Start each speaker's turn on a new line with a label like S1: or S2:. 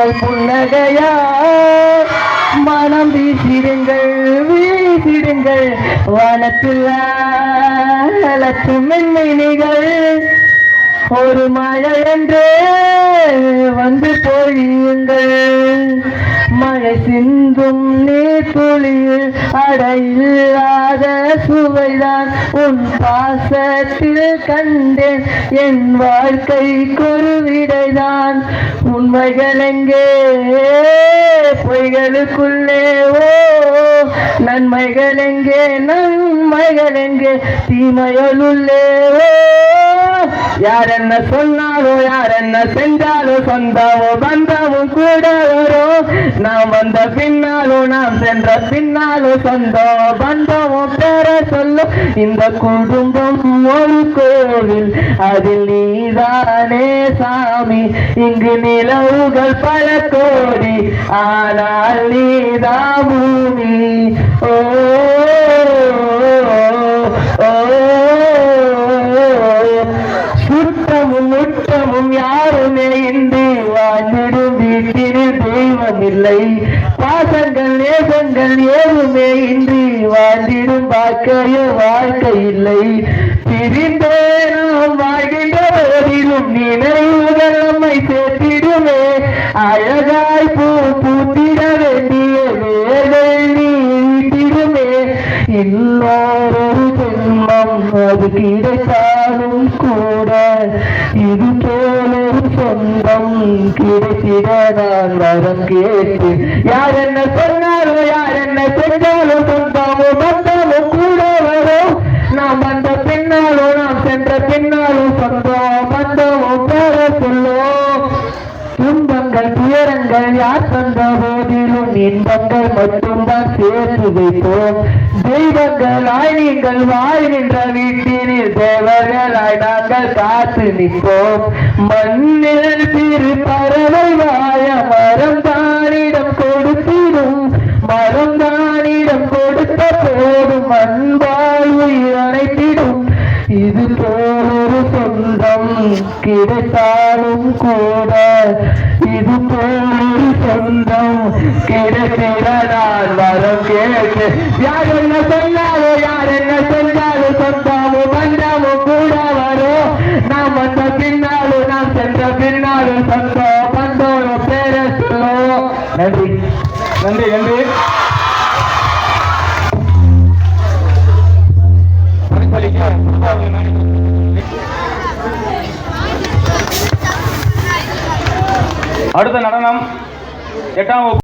S1: உங்கள் புன்னகையா? மனம் வீசிடுங்கள் வீசிடுங்கள். வானத்தில் லட்சும் மின்மினிகள் ஒரு மழை சிந்தும் நீர் துளியில் அடையில்லாத சுவைதான் உன் பாசத்தில் கண்டேன். என் வாழ்க்கை குருவிடைதான் உண்மைகள் எங்கே? பொய்களுக்குள்ளே ஓ நன்மைகள் எங்கே நன்மைகள் எங்கே? தீமைகளுள்ளே ஓ யார் என்ன சொன்னாலோ யார் என்ன செஞ்சாலோ சொந்தாவோ பந்தமும் கூட வரும் நாம் வந்த பின்னாலோ நாம் சென்ற பின்னாலோ சொந்தம் பந்தமும் பேர சொல்லும் இந்த குடும்பம் ஒரு கோவில் அதில் நீதானே சாமி. இங்கு நிலவுகள் பல கோடி ஆ ஆனால் நீதா பூமி. ஓ சுத்தமும் முற்றமும் யாருமே இன்றி வாழ்ந்திடும் வீட்டில் தெய்வம் இல்லை பாசங்கள் நேசங்கள் ஏதுமே இன்றி வாழ்ந்திடும் வாழ்க்கையோ வாழ்க்கை இல்லை. பிரிந்தே நாம் வாழ்கின்ற போதிலும் நினைவுகள் இன்னொரு ஜென்மம் அது கிடைத்தாலும் கூட இது போல சொந்தம் கிடைத்திட நான் வரம் கேட்டு. யார் என்ன சொன்னாலும் யார் என்ன செஞ்சாலும் சொந்தமோ பந்தமோ கூட வரும் நாம் வந்த பின்னாலும் நாம் சென்ற பின்னாலும் சொந்தம் பந்தமோ பேர சொல்லும் துன்பங்கள் துயரங்கள் யார் சொந்தம் இன்பங்கள் மட்டும்தான் சேர்த்து வைப்போம் தெய்வங்களாய் நீங்கள் வாழ்கின்ற வீட்டினில் தேவர்களாய் நாங்கள் காத்து நிற்போம். மண்ணில் திரு பறவை வாய மரம் தானிடம் கொடுத்திடும். மரம் தானிடம் கொடுத்த போதும் அன்பா கிடைத்தாலும் கூட இது போல சொந்தம் கிடைத்திட நான் வரம் கேட்டு. யார் என்ன சொன்னாலோ யார் என்ன சொன்னாலும் சொந்தமும் பந்தமோ கூட வரும் நாம் வந்த பின்னாலும் நாம் சென்ற பின்னாலும் சொந்தம் பந்தோட பேர சொல்லுவோம் நன்றி.
S2: நன்றி நன்றி. அடுத்த நடனம் எட்டாம் வகுப்பு